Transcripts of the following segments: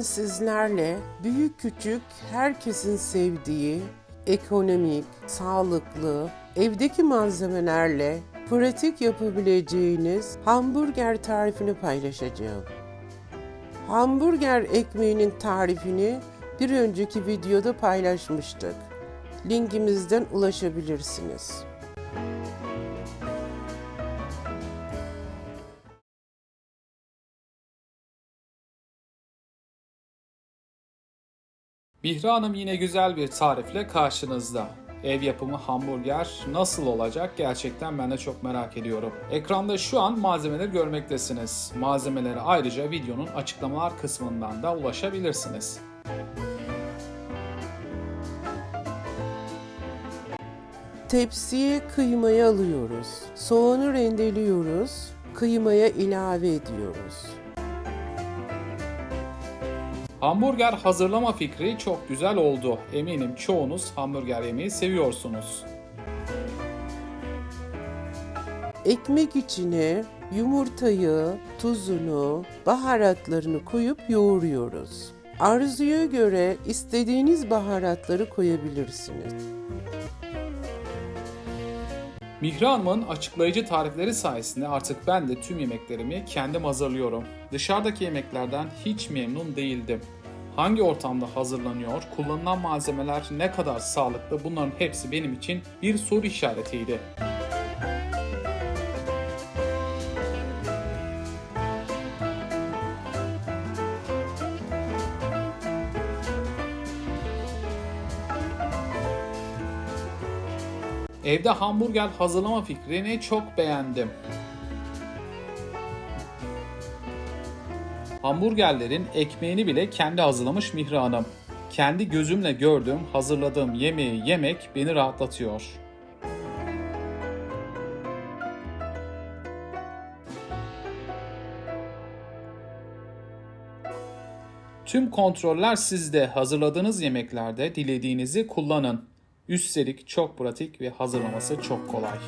Bugün sizlerle büyük küçük herkesin sevdiği, ekonomik, sağlıklı, evdeki malzemelerle pratik yapabileceğiniz hamburger tarifini paylaşacağım. Hamburger ekmeğinin tarifini bir önceki videoda paylaşmıştık. Linkimizden ulaşabilirsiniz. Bihra Hanım yine güzel bir tarifle karşınızda. Ev yapımı hamburger nasıl olacak gerçekten ben de çok merak ediyorum. Ekranda şu an malzemeleri görmektesiniz. Malzemelere ayrıca videonun açıklamalar kısmından da ulaşabilirsiniz. Tepsiye kıymayı alıyoruz. Soğanı rendeliyoruz. Kıymaya ilave ediyoruz. Hamburger hazırlama fikri çok güzel oldu. Eminim çoğunuz hamburger yemeyi seviyorsunuz. Ekmek içine yumurtayı, tuzunu, baharatlarını koyup yoğuruyoruz. Arzuya göre istediğiniz baharatları koyabilirsiniz. Mihra Hanım'ın açıklayıcı tarifleri sayesinde artık ben de tüm yemeklerimi kendim hazırlıyorum. Dışarıdaki yemeklerden hiç memnun değildim. Hangi ortamda hazırlanıyor, kullanılan malzemeler ne kadar sağlıklı bunların hepsi benim için bir soru işaretiydi. Evde hamburger hazırlama fikrini çok beğendim. Hamburgerlerin ekmeğini bile kendi hazırlamış Mihra Hanım. Kendi gözümle gördüğüm, hazırladığım yemeği yemek beni rahatlatıyor. Tüm kontroller sizde. Hazırladığınız yemeklerde dilediğinizi kullanın. Üstelik çok pratik ve hazırlaması çok kolay.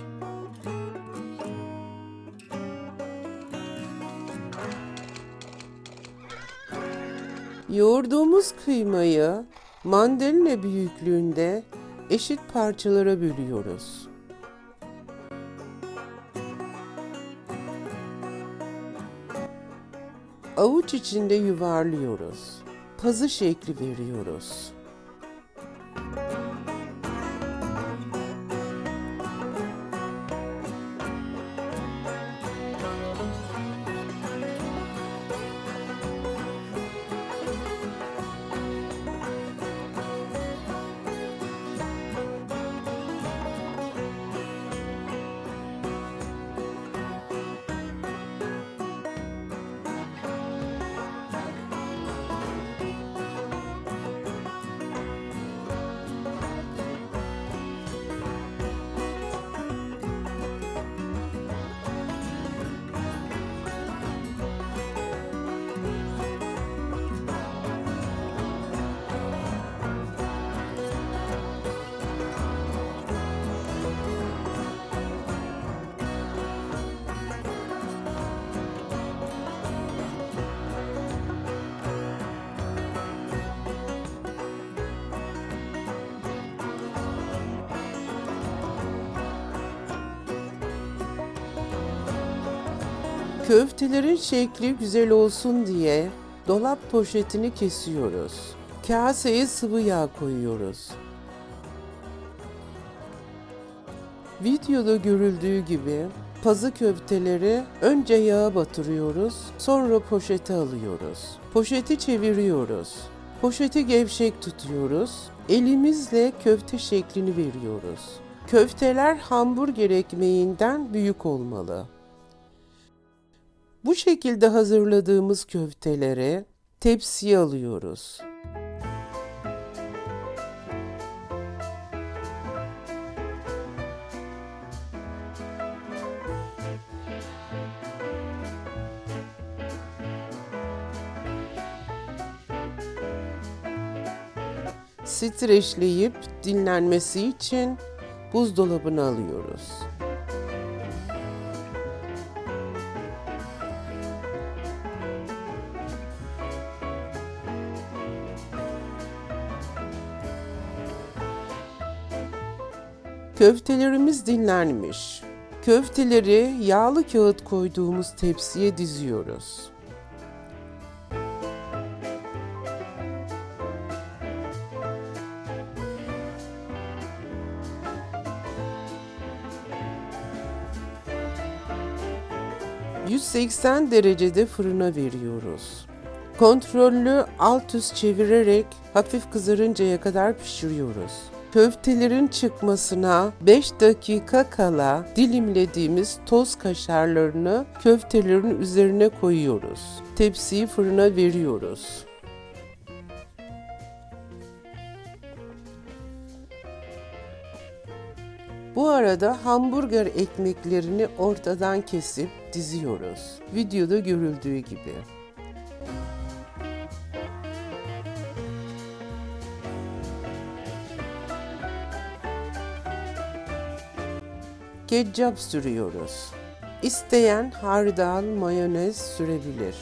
Yoğurduğumuz kıymayı mandalina büyüklüğünde eşit parçalara bölüyoruz. Avuç içinde yuvarlıyoruz. Pazı şekli veriyoruz. Köftelerin şekli güzel olsun diye dolap poşetini kesiyoruz. Kaseye sıvı yağ koyuyoruz. Videoda görüldüğü gibi pazı köfteleri önce yağa batırıyoruz, sonra poşete alıyoruz. Poşeti çeviriyoruz. Poşeti gevşek tutuyoruz. Elimizle köfte şeklini veriyoruz. Köfteler hamburger ekmeğinden büyük olmalı. Bu şekilde hazırladığımız köfteleri tepsiye alıyoruz. Streçleyip dinlenmesi için buzdolabına alıyoruz. Köftelerimiz dinlenmiş. Köfteleri yağlı kağıt koyduğumuz tepsiye diziyoruz. ...180 derecede fırına veriyoruz. Kontrollü alt üst çevirerek hafif kızarıncaya kadar pişiriyoruz. Köftelerin çıkmasına 5 dakika kala dilimlediğimiz toz kaşarlarını köftelerin üzerine koyuyoruz. Tepsiyi fırına veriyoruz. Bu arada hamburger ekmeklerini ortadan kesip diziyoruz. Videoda görüldüğü gibi. Ketçap sürüyoruz. İsteyen hardal, mayonez sürebilir.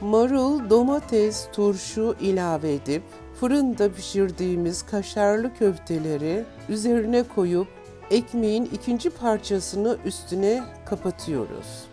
Marul, domates, turşu ilave edip fırında pişirdiğimiz kaşarlı köfteleri üzerine koyup ekmeğin ikinci parçasını üstüne kapatıyoruz.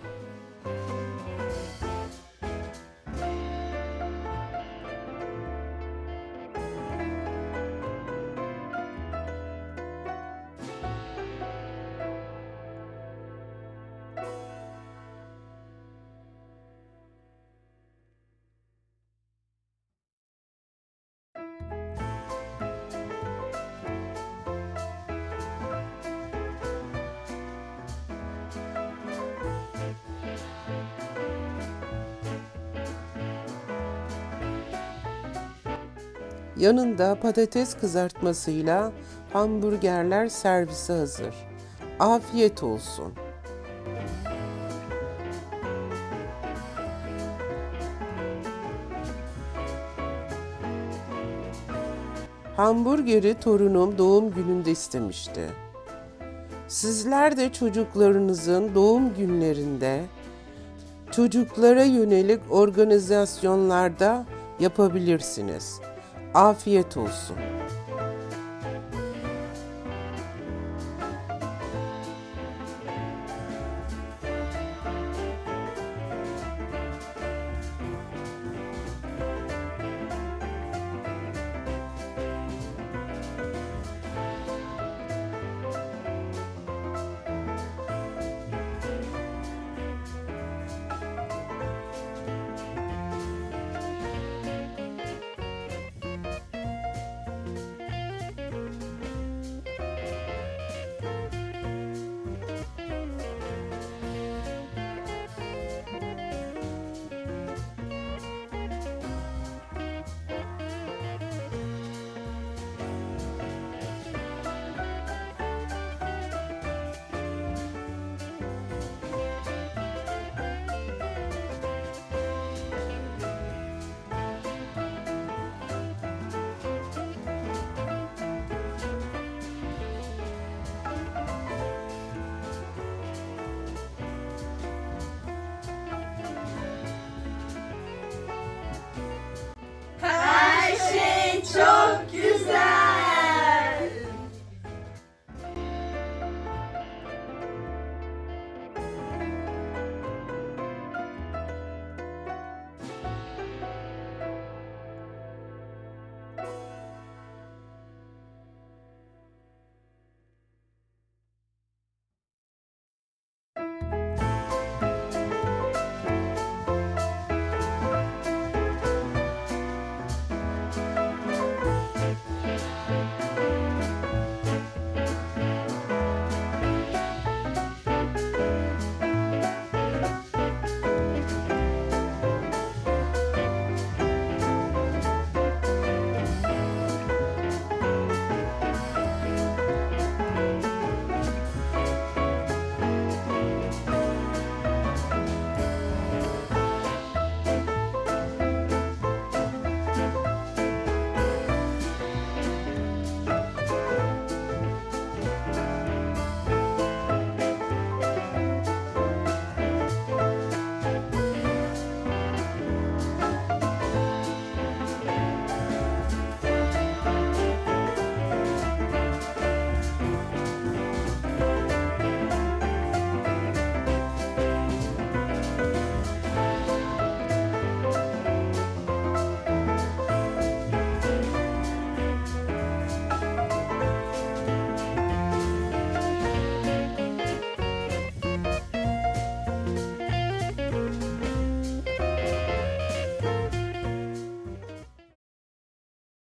Yanında patates kızartmasıyla hamburgerler servise hazır. Afiyet olsun. Hamburgeri torunum doğum gününde istemişti. Sizler de çocuklarınızın doğum günlerinde çocuklara yönelik organizasyonlarda yapabilirsiniz. Afiyet olsun.